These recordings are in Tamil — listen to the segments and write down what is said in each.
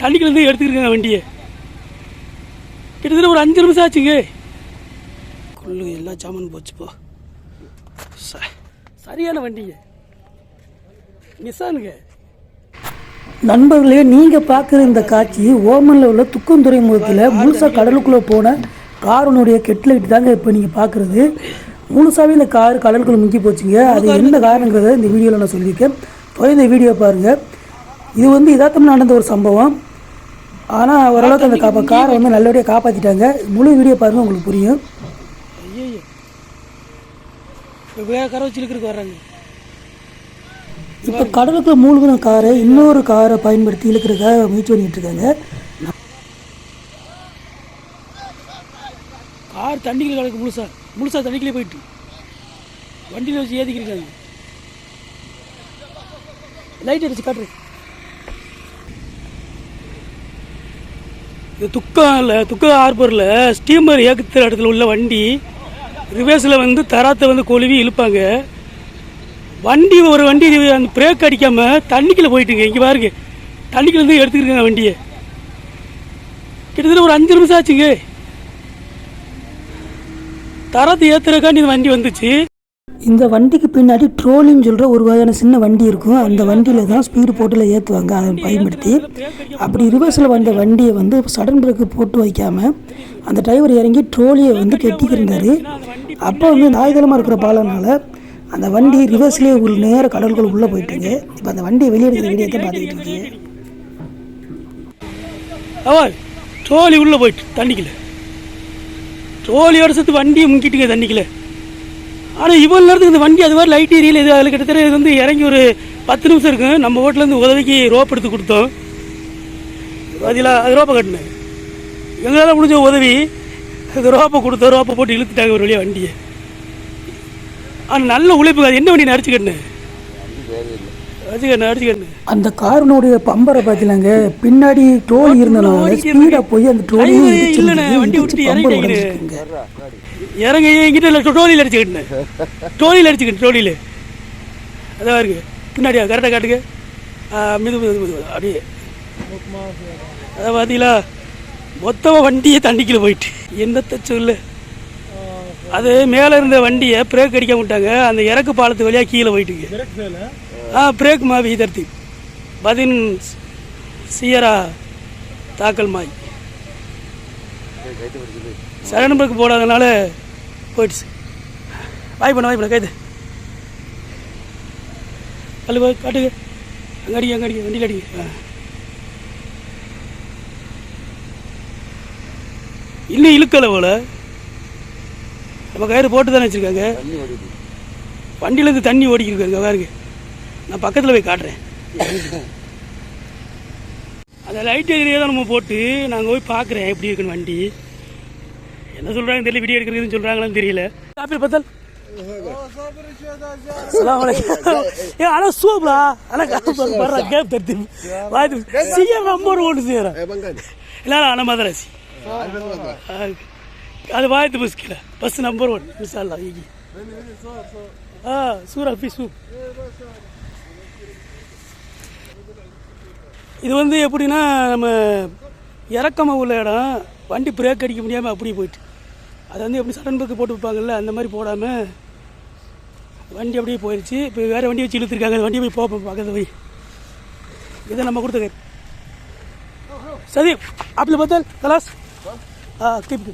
தண்ணிக்குள்ளேருந்து எடுத்துக்கிருக்காங்க வண்டியை. கிட்டத்தட்ட ஒரு அஞ்சு நிமிஷம் ஆச்சுங்க. கொள்ளு எல்லா சாமான் போச்சுப்போ. ச- சரியான வண்டிங்க. நிசானுங்க நண்பர்களே நீங்கள் பார்க்குற இந்த காட்சி ஓமனில் உள்ள துக்கம் துறைமுகத்தில் முழுசாக கடலுக்குள்ளே போன காரனுடைய கெட்லைட் தாங்க இப்போ நீங்கள் பார்க்குறது. முழுசாகவே இந்த கார் கடலுக்குள்ளே முங்கி போச்சுங்க. அது என்ன காரணங்கிறத இந்த வீடியோவில் நான் சொல்லியிருக்கேன். போய் இந்த வீடியோ பாருங்கள் இது வந்து இதாத்தம் நடந்த ஒரு சம்பவம். ஆனால் ஓரளவுக்கு அந்த காப்பா காரை வந்து நல்லபடியாக காப்பாற்றிட்டாங்க முழு வீடியோ பாருங்கள் உங்களுக்கு புரியும். இப்போ கடலுக்குள்ள மூழ்கின காரை இன்னொரு காரை பயன்படுத்தி இழுக்கிறதுக்காக முயற்சி பண்ணிட்டு இருக்காங்க. கார் தண்ணிக்குள்ள கிடக்கு முழுசா. முழுசா தண்ணிக்குள்ளே போயிட்டு. வண்டியில் வச்சு ஏற்றிக்கிருக்காங்க லைட் அடிச்சு காட்டுறேன். இது துக்கம் இல்லை துக்க ஹார்பரில் ஸ்டீமர் ஏக்கத்துற இடத்துல உள்ள வண்டி ரிவர்ஸில் வந்து தராத்தை வந்து கொழுவி இழுப்பாங்க. வண்டி ஒரு வண்டி அந்த பிரேக் அடிக்காமல் தண்ணிக்குள்ளே போயிட்டுங்க. இங்கே பாருங்க. தண்ணிக்குள்ள இருந்து எடுத்துக்கிருக்காங்க வண்டியை. கிட்டத்தட்ட ஒரு அஞ்சு நிமிஷம் ஆச்சுங்க. தரத்தை ஏற்றுறதுக்காண்டி இந்த வண்டி வந்துச்சு. இந்த வண்டிக்கு பின்னாடி ட்ரோலின்னு சொல்கிற ஒரு வகையான சின்ன வண்டி இருக்கும். அந்த வண்டியில் தான் ஸ்பீடு போட்டில் ஏற்றுவாங்க அதை பயன்படுத்தி அப்படி ரிவர்ஸில் வந்த வண்டியை வந்து சடன் பிரேக்கு போட்டு வைக்காமல் அந்த டிரைவர் இறங்கி ட்ரோலியை வந்து கெட்டிக்கிருந்தார். அப்போ வந்து நாய்தளமாக இருக்கிற பாலனால் அந்த வண்டி ரிவர்ஸ்லேயே ஒரு நேர கடலுக்குள்ள உள்ளே போயிட்டுங்க இப்போ அந்த வண்டியை வெளியே எடுக்கிற வீடியோ தான் பார்த்துக்கிட்டு இருக்கீங்க. ட்ரோலி உள்ளே போயிட்டு தண்ணிக்கல ட்ரோலியோட சேர்த்து வண்டியை முங்கிட்டுங்க தண்ணிக்குள்ள ஆனால் இவ்வளோ நேரத்துக்கு இந்த வண்டி அது மாதிரி லைட் ஏரியல இது அதில் கிட்டத்தட்ட இது வந்து இறங்கி ஒரு பத்து நிமிஷம் இருக்கும் நம்ம வீட்டிலேருந்து உதவிக்கு ரோப் எடுத்து கொடுத்தோம். அதில் அது ரோப்பை கட்டினேன். எங்களால் முடிஞ்ச உதவி அது ரோப்பை கொடுத்தோம். ரோப்பை போட்டு இழுத்துட்டாங்க ஒரு வழியாக வண்டியை. ஆனால் நல்ல உழைப்பு அது என்ன வண்டி அடிச்சு கட்டினேன்? அந்த காரனுடைய பம்பரை பார்த்தீங்களாங்க பின்னாடி ட்ரோலி இருந்தனால ஸ்பீடாக போய் அந்த ட்ரோலியும் இறங்க என்கிட்ட இல்லை டோலியில் அடிச்சுக்கிட்டேன் டோலியில் அடிச்சுக்கிட்டேன் டோலியில். அதான் இருக்கு. பின்னாடியா கரெக்டாக காட்டுங்க ஆ, மிது மிது மிது அப்படியே. அதான் பார்த்தீங்களா மொத்தமாக வண்டியே தண்ணிக்குள்ள போயிட்டு. என்னத்த சொல்லு? அது மேலே இருந்த வண்டியை பிரேக் அடிக்க விட்டாங்க. அந்த இறக்கு பாலத்து வழியாக கீழே போயிட்டுங்க ஆ பிரேக் மாவி இதர்த்தி பதின் சியரா தாக்கல் மாய் சரணம்பருக்கு போடாதனால போயிடுச்சு. வாய் பண்ண வாய் பண்ண கைது. கல்லு போய் காட்டுங்க. அங்கே அடிங்க அங்கே அடிங்க வண்டியில் அடிங்க. இன்னும் இழுக்கலை போல. நம்ம கயிறு போட்டு தானே வச்சுருக்காங்க வண்டியிலேருந்து தண்ணி ஓடிக்கிருக்காங்க பாருங்க. நான் பக்கத்தில் போய் காட்டுறேன். அந்த லைட் ஏரியா தான் நம்ம போட்டு நாங்கள் போய் பார்க்குறேன் எப்படி இருக்குன்னு வண்டி. என்ன சொல்கிறாங்க தெரியல வீடியோ எடுக்கிறதுன்னு சொல்கிறாங்களான்னு தெரியல. காப்பி பத்தல். ஆனால் சூப்லா ஆனால் வர்ற கேப் தருத்தி வாய்த்து சிஎம் நம்பர் ஓட்டு செய்கிறேன் இல்லை ஆனால் மதராசி. அது வாய்த்து பஸ்கில நம்பர் ஒன் மிஸ் ஆ சூர் அல்பி சூப் இது வந்து எப்படின்னா நம்ம இறக்கமாக உள்ள இடம் வண்டி பிரேக் அடிக்க முடியாமல் அப்படி போயிட்டு. அதை வந்து எப்படி சடன் பக்கு போட்டு வைப்பாங்கல்ல அந்த மாதிரி போடாமல் வண்டி அப்படியே போயிடுச்சு இப்போ வேறு வண்டி வச்சு இழுத்துருக்காங்க. அந்த வண்டியை போய் போப்போம் பார்க்கறது போய். இதை நம்ம கொடுத்த கை சரி அப்படி பார்த்தா கலாஸ்? ஆ கிப்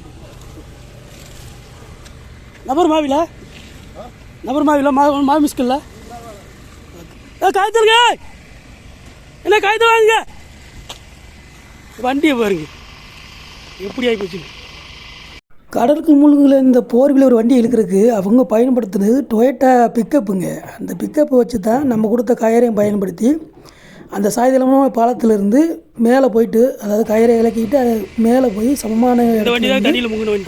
நபர் மாவில? நபர் மாவில? மா மாவி மிஸ்கில்ல ஏ காய்த்தருங்க என்ன காய்த்து வாங்க வண்டியை பாருங்க. எப்படி ஆகி போச்சுங்க கடலுக்கு மூழ்குல இந்த போர்வில் ஒரு வண்டி இழுக்கிறதுக்கு அவங்க பயன்படுத்துனது டொயட்டா பிக்கப்புங்க அந்த பிக்கப்பை வச்சு தான் நம்ம கொடுத்த கயரையும் பயன்படுத்தி அந்த சாய்தளமான பாலத்திலிருந்து மேலே போயிட்டு அதாவது கயிறை இலக்கிட்டு அது மேலே போய் சமமான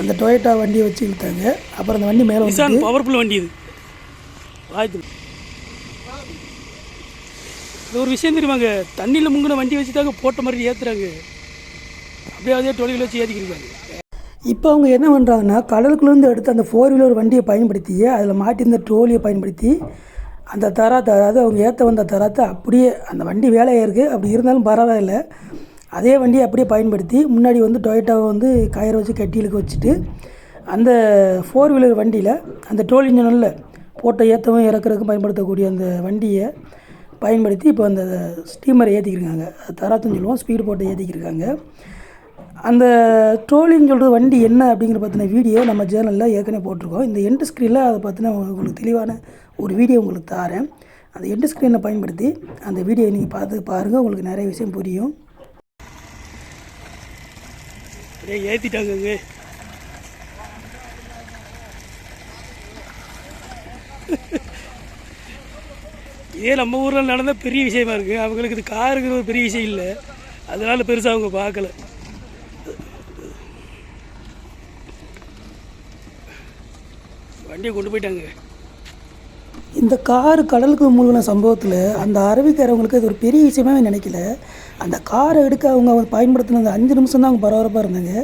அந்த டொயட்டா வண்டியை வச்சு இழுத்தாங்க. அப்புறம் அந்த வண்டி மேலே வந்து பவர்ஃபுல் வண்டி இது. இது ஒரு விஷயம் தெரியுமாங்க? தண்ணியில் முங்கின வண்டி வச்சு தாங்க போட்ட மாதிரி ஏற்றுறாங்க அப்படியே அதே தொழில் வச்சு ஏற்றிக்கிறாங்க இப்போ அவங்க என்ன பண்ணுறாங்கன்னா கடலுக்குள்ளேருந்து எடுத்து அந்த ஃபோர் வீலர் வண்டியை பயன்படுத்தி அதில் மாட்டியிருந்த ட்ரோலியை பயன்படுத்தி அந்த தராத்தை அதாவது அவங்க ஏற்ற வந்த தராத்தை அப்படியே அந்த வண்டி வேலையாக இருக்குது அப்படி இருந்தாலும் பரவாயில்ல. அதே வண்டியை அப்படியே பயன்படுத்தி முன்னாடி வந்து டொயோட்டாவை வந்து கயிறை வச்சு கட்டியிலுக்கு வச்சுட்டு அந்த ஃபோர் வீலர் வண்டியில் அந்த ட்ரோல் இன்ஜினில் போட்டோ ஏற்றவும் இறக்குறதுக்கும் பயன்படுத்தக்கூடிய அந்த வண்டியை பயன்படுத்தி இப்போ அந்த ஸ்டீமரை ஏற்றிக்கிருக்காங்க தராத்துன்னு சொல்லுவோம் ஸ்பீடு போட்டு ஏற்றிக்கிருக்காங்க அந்த ட்ரோலிங் சொல்கிறது வண்டி என்ன அப்படிங்கிற பற்றின வீடியோ நம்ம சேனலில் ஏற்கனவே போட்டிருக்கோம். இந்த எண்டு ஸ்க்ரீனில் அதை பற்றின உங்களுக்கு தெளிவான ஒரு வீடியோ உங்களுக்கு தாரேன் அந்த எண்டு ஸ்க்ரீனை பயன்படுத்தி அந்த வீடியோ நீங்கள் பார்த்து பாருங்கள் உங்களுக்கு நிறைய விஷயம் புரியும். ஏற்றிட்டாங்க இதே நம்ம ஊரில் நடந்தால் பெரிய விஷயமா இருக்குது அவங்களுக்கு இது காருங்கிற ஒரு பெரிய விஷயம் இல்லை. அதனால் பெருசாக அவங்க பார்க்கல. வண்டியை கொண்டு போயிட்டாங்க இந்த கார் கடலுக்கு மூழ்கின சம்பவத்தில் அந்த அரபிக்காரவங்களுக்கு அது ஒரு பெரிய விஷயமாவே நினைக்கல அந்த காரை எடுக்க அவங்க அவங்க பயன்படுத்தின அந்த அஞ்சு நிமிஷம் தான் அவங்க பரபரப்பாக இருந்தாங்க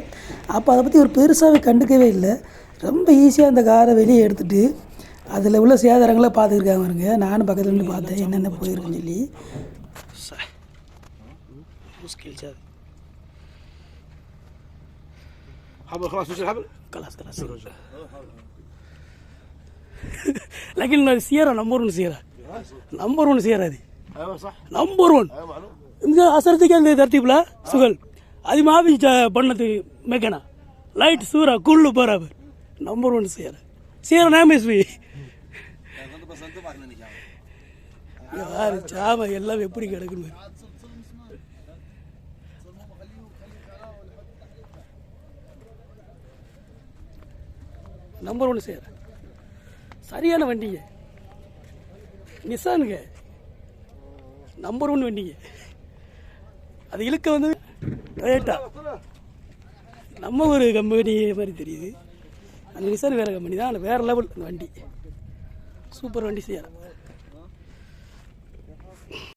அப்போ அதை பற்றி ஒரு பெருசாகவே கண்டுக்கவே இல்லை ரொம்ப ஈஸியாக அந்த காரை வெளியே எடுத்துட்டு அதில் உள்ள சேதாரங்களை பார்த்துருக்காங்க பாருங்க நானும் பக்கத்துல இருந்து பார்த்தேன் என்னென்ன போயிருக்குன்னு சொல்லி முஸ்கில் சார் حبل خلاص مش الحبل خلاص خلاص لكن سيارة نمبر ون سيارة نمبر ون سيارة دي ايوه صح نمبر ون ايوه معلوم இந்த அசரத்துக்கு அந்த தர்த்தீப்ல சுகல் அது மாவி ச- பண்ணது மெக்கனா லைட் சூரா குள்ளு பராபர் நம்பர் ஒன் சேர சேர நாமேஸ்வி யாரு சாம எல்லாம் எப்படி கிடக்குன்னு பாரு. நம்பர் ஒன் சேர சரியான வண்டிங்க. நிசானுங்க. நம்பர் ஒன் வண்டிங்க. அது இழுக்க வந்து டொயேட்டா நம்ம ஒரு கம்பெனி மாதிரி தெரியுது. அந்த நிசான் வேறு கம்பெனி தான் ஆனால் வேறு லெவல் அந்த வண்டி. சூப்பர் வண்டி செய்யலாம்